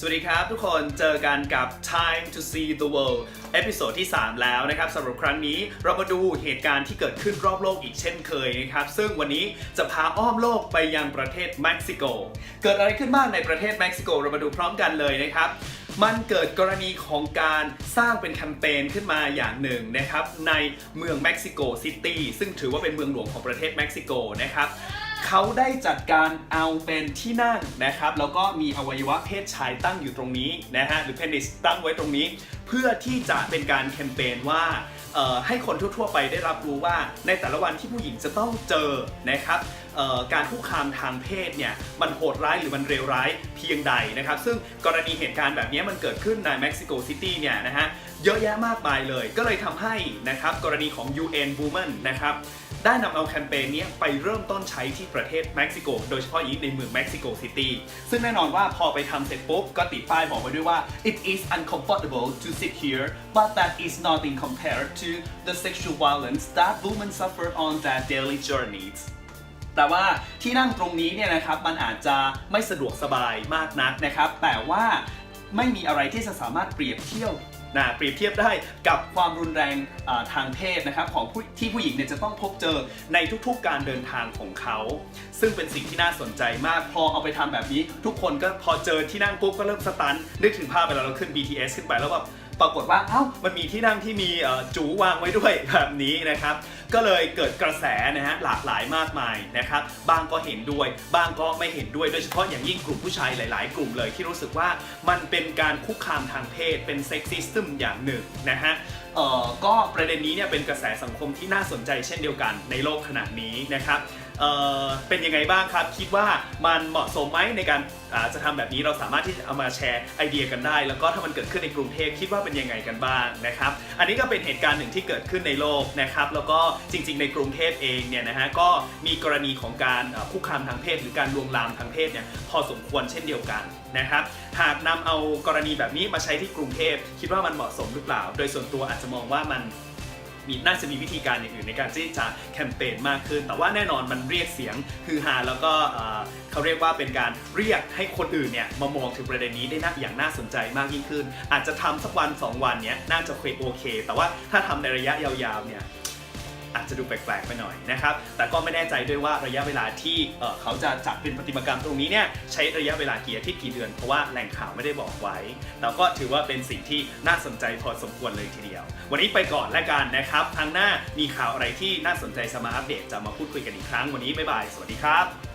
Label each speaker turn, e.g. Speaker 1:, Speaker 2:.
Speaker 1: สวัสดีครับทุกคนเจอกันกับ Time to See the World เอพิโซดที่ 3 แล้วนะครับสำหรับครั้งนี้เรามาดูเหตุการณ์ที่เกิดขึ้นรอบโลกอีกเช่นเคยนะครับซึ่งวันนี้จะพาอ้อมโลกไปยังประเทศเม็กซิโก เกิดอะไรขึ้นบ้างในประเทศเม็กซิโกเรามาดูพร้อมกันเลยนะครับมันเกิดกรณีของการสร้างเป็นแคมเปญขึ้นมาอย่างหนึ่งนะครับในเมืองเม็กซิโกซิตี้ซึ่งถือว่าเป็นเมืองหลวงของประเทศเม็กซิโกนะครับ เขาได้จัดการเอาเป็นที่นั่งนะครับ แล้วก็มีอวัยวะเพศชายตั้งอยู่ตรงนี้นะฮะหรือเพนิสตั้งไว้ตรงนี้เพื่อที่จะเป็นการแคมเปญว่าให้คนทั่วๆไปได้รับรู้ว่าในแต่ละวันที่ผู้หญิงจะต้องเจอนะครับการคุกคามทางเพศเนี่ยมันโหดร้ายหรือมันเลวร้ายเพียงใดนะครับ ซึ่งกรณีเหตุการณ์แบบนี้มันเกิดขึ้นในเม็กซิโกซิตี้เนี่ยนะฮะเยอะแยะมากมายเลย ก็เลยทำให้นะครับกรณีของ UN Women นะครับได้นำเอาแคมเปญนี้ไปเริ่มต้นใช้ที่ประเทศเม็กซิโก โดยเฉพาะอย่างยิ่งในเมืองเม็กซิโกซิตี้ซึ่งแน่นอนว่าพอไปทำเสร็จปุ๊บก็ติดป้ายบอกไว้ด้วยว่า it is uncomfortable to sit here but that is nothing compared to the sexual violence that women suffer on their daily journeys แต่ว่าที่นั่งตรงนี้เนี่ยนะครับมันอาจจะไม่สะดวกสบายมากนักนะครับ แต่ว่าไม่มีอะไรที่จะสามารถเปรียบเทียบนะเปรียบเทียบได้กับความรุนแรงทางเพศนะครับของผู้ที่ผู้หญิงเนี่ยจะต้องพบเจอในทุกๆการเดินทางของเขา ซึ่งเป็นสิ่งที่น่าสนใจมาก พอเอาไปทำแบบนี้ ทุกคนก็พอเจอที่นั่งปุ๊บก็เริ่มสตันนึกถึงภาพเวลาเราขึ้น BTS ขึ้นไปแล้วแบบ ปรากฏว่าเอ้ามันมีที่นั่งที่มีจูวางไว้ด้วยแบบนี้นะครับ ก็เลยเกิดกระแสนะฮะหลากหลายมากมายนะครับบางก็เห็นด้วย บางก็ไม่เห็นด้วยโดยเฉพาะอย่างยิ่งกลุ่มผู้ชายหลาย ๆ กลุ่มเลยที่รู้สึกว่ามันเป็นการคุกคามทางเพศเป็นเซ็กซิสตึมอย่างหนึ่งนะฮะก็ประเด็นนี้เนี่ยเป็นกระแสสังคมที่น่าสนใจเช่นเดียวกันในโลกขณะนี้นะครับ เอ่อเป็นยังไงบ้างครับ คิดว่ามันเหมาะสมไหมในการอ่าจะทำแบบนี้เราสามารถที่จะเอามาแชร์ไอเดียกันได้ แล้วก็ถ้ามันเกิดขึ้นในกรุงเทพคิดว่าเป็นยังไงกันบ้างนะครับ อันนี้ก็เป็นเหตุการณ์หนึ่งที่เกิดขึ้นในโลกนะครับ แล้วก็จริง ๆ ในกรุงเทพเองเนี่ยนะฮะก็มีกรณีของการเอ่อคุกคามทางเพศ หรือการลวนลามทางเพศเนี่ยพอสมควรเช่นเดียวกันนะครับ หากนำเอากรณีแบบนี้มาใช้ที่กรุงเทพคิดว่ามันเหมาะสมหรือเปล่า โดยส่วนตัวอาจจะมองว่ามัน มีน่าจะมีวิธีการอย่างอื่นในการที่จะแคมเปญมากขึ้น แต่ว่าแน่นอนมันเรียกเสียงฮือฮาแล้วก็เขาเรียกว่าเป็นการเรียกให้คนอื่นเนี่ยมามองถึงประเด็นนี้ได้น่าอย่างน่าสนใจมากยิ่งขึ้น อาจจะทำสักวัน 2 วันเนี้ยน่าจะเคยโอเค แต่ว่าถ้าทำในระยะยาวๆเนี่ย อาจจะดูแปลกๆไปหน่อยนะครับ แต่ก็ไม่แน่ใจด้วยว่าระยะเวลาที่เขาจะจัดเป็นปฏิมากรรมตรงนี้เนี่ยใช้ระยะเวลากี่อาทิตย์กี่เดือน เพราะว่าแหล่งข่าวไม่ได้บอกไว้ แต่ก็ถือว่าเป็นสิ่งที่น่าสนใจพอสมควรเลยทีเดียว วันนี้ไปก่อนแล้วกันนะครับ ครั้งหน้ามีข่าวอะไรที่น่าสนใจจะมาอัปเดตจะมาพูดคุยกันอีกครั้งวันนี้บ๊ายบาย สวัสดีครับ